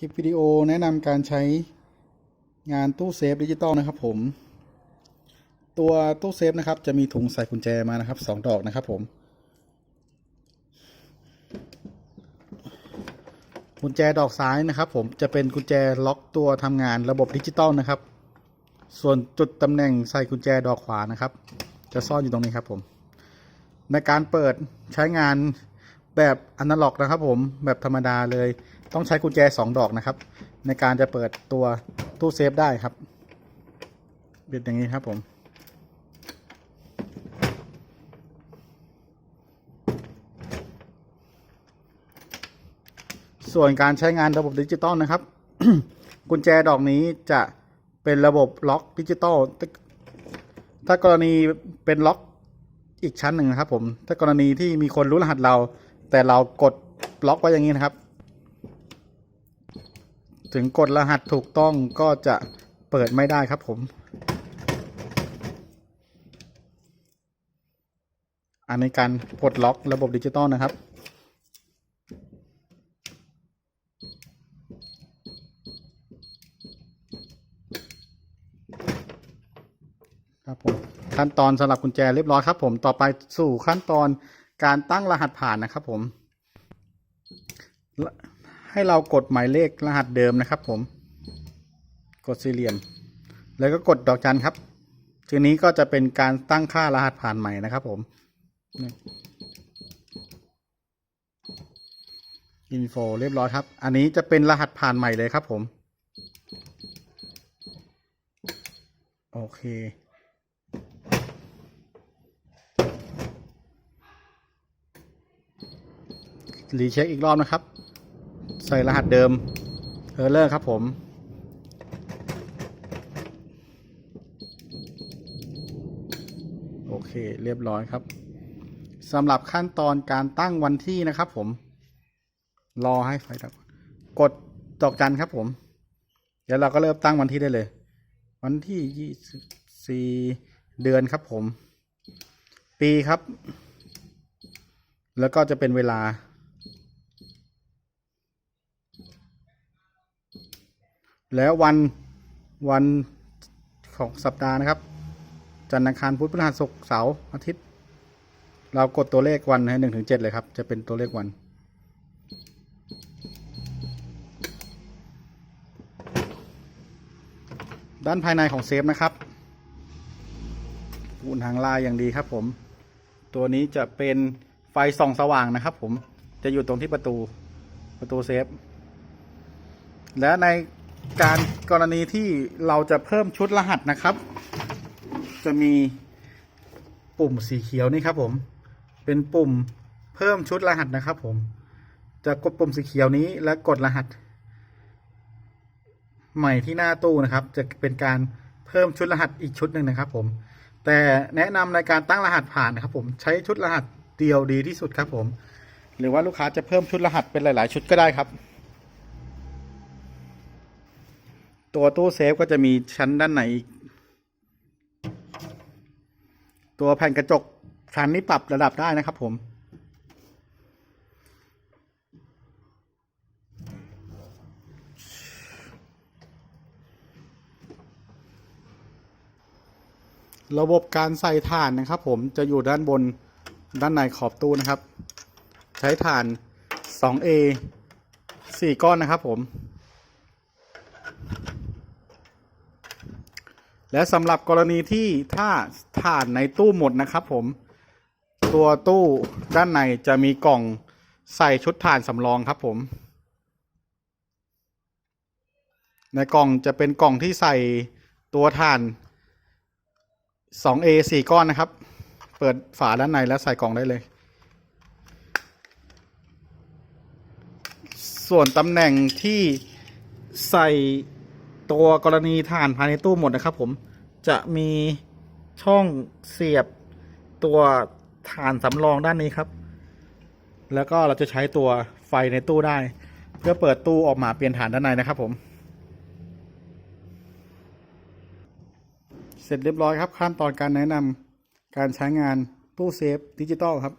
คลิปวิดีโอแนะนำการใช้งานตู้เซฟดิจิตอลนะครับผม ตัวตู้เซฟนะครับจะมีถุงใส่กุญแจมานะครับสองดอกนะครับผม กุญแจดอกซ้ายนะครับ ผมจะเป็นกุญแจล็อกตัวทำงานระบบดิจิตอลนะครับ ส่วนจุดตำแหน่งใส่กุญแจดอกขวานะครับ จะซ่อนอยู่ตรงนี้ครับผม ในการเปิดใช้งานแบบอนาล็อกนะครับ ผมแบบธรรมดาเลย ต้องใช้กุญแจ2ดอกนะครับ ในการจะเปิดตัวตู้เซฟได้ครับเป็นอย่างนี้ครับผม ส่วนการใช้งานระบบดิจิตอลนะครับ กุญแจดอกนี้จะเป็นระบบล็อกดิจิตอลถ้ากรณีเป็นล็อกอีกชั้นหนึ่งนะครับผม ถ้ากรณีที่มีคนรู้รหัสเรา แต่เรากดล็อกไว้อย่างนี้นะครับ ถึงกดรหัสถูกต้องก็จะเปิดไม่ได้ครับผม อันในการปลดล็อกระบบดิจิตอลนะครับ ครับผมขั้นตอนสำหรับกุญแจเรียบร้อยครับผมต่อไปสู่ขั้นตอนการตั้งรหัสผ่านนะครับผม ให้เรากดหมายเลขรหัสเดิมนะครับ ผม กดสี่เหลี่ยม แล้วก็กดดอกจันครับทีนี้ก็จะเป็นการตั้งค่ารหัสผ่านใหม่นะครับ ผมอินโฟเรียบร้อยครับ อันนี้จะเป็นรหัสผ่านใหม่เลยครับ ผม โอเค รีเช็คอีกรอบนะครับ ใส่รหัสเดิมเออเลอร์ครับผม โอเคเรียบร้อยครับสำหรับขั้นตอนการตั้งวันที่นะครับผม รอให้ไฟดับกดดอกจันครับผม เดี๋ยวเราก็เริ่มตั้งวันที่ได้เลย วันที่ยี่สิบสี่เดือนครับผม ปีครับ แล้วก็จะเป็นเวลา แล้ววันวันของสัปดาห์นะครับ จันทร์อังคารพุธพฤหัสศุกร์เสาร์อาทิตย์ เรากดตัวเลขวันให้หนึ่งถึงเจ็ดเลยครับ จะเป็นตัวเลขวันด้านภายในของเซฟนะครับปูนหางลายอย่างดีครับผม ตัวนี้จะเป็นไฟส่องสว่างนะครับผม จะอยู่ตรงที่ประตูประตูเซฟ และใน การกรณีที่เราจะเพิ่มชุดรหัสนะครับ จะมีปุ่มสีเขียวนี่ครับ ผม เป็นปุ่มเพิ่มชุดรหัสนะครับ ผม จะกดปุ่มสีเขียวนี้และกดรหัส ใหม่ที่หน้าตู้นะครับ จะเป็นการเพิ่มชุดรหัสอีกชุดหนึ่งนะครับ ผม แต่แนะนำในการตั้งรหัสผ่านนะครับ ผม ใช้ชุดรหัสเดียวดีที่สุดครับ ผม หรือว่าลูกค้าจะเพิ่มชุดรหัสเป็นหลาย ๆ ชุดก็ได้ครับ ตัวตู้เซฟก็จะมีชั้นด้านในอีก ตัวแผ่นกระจกชั้นนี้ปรับระดับได้นะครับผมระบบการใส่ถ่านนะครับ ผมจะอยู่ด้านบนด้านในขอบตู้นะครับ ใช้ถ่าน 2A 4 ก้อนนะครับผม และสำหรับกรณีที่ถ้าถ่านในตู้หมดนะครับผมตัวตู้ด้านในจะมีกล่องใส่ชุดถ่านสำรองครับผม ในกล่องจะเป็นกล่องที่ใส่ตัวถ่าน 2A 4 ก้อนนะครับ เปิดฝาด้านในแล้วใส่กล่องได้เลย ส่วนตำแหน่งที่ใส่ ตัวกรณีถ่านภายในตู้หมดนะครับ ผมจะมีช่องเสียบตัวถ่านสำรองด้านนี้ครับ แล้วก็เราจะใช้ตัวไฟในตู้ได้ เพื่อเปิดตู้ออกมาเปลี่ยนฐานด้านในนะครับ ผม เสร็จเรียบร้อยครับขั้นตอนการแนะนำการใช้งานตู้เซฟดิจิตอลครับ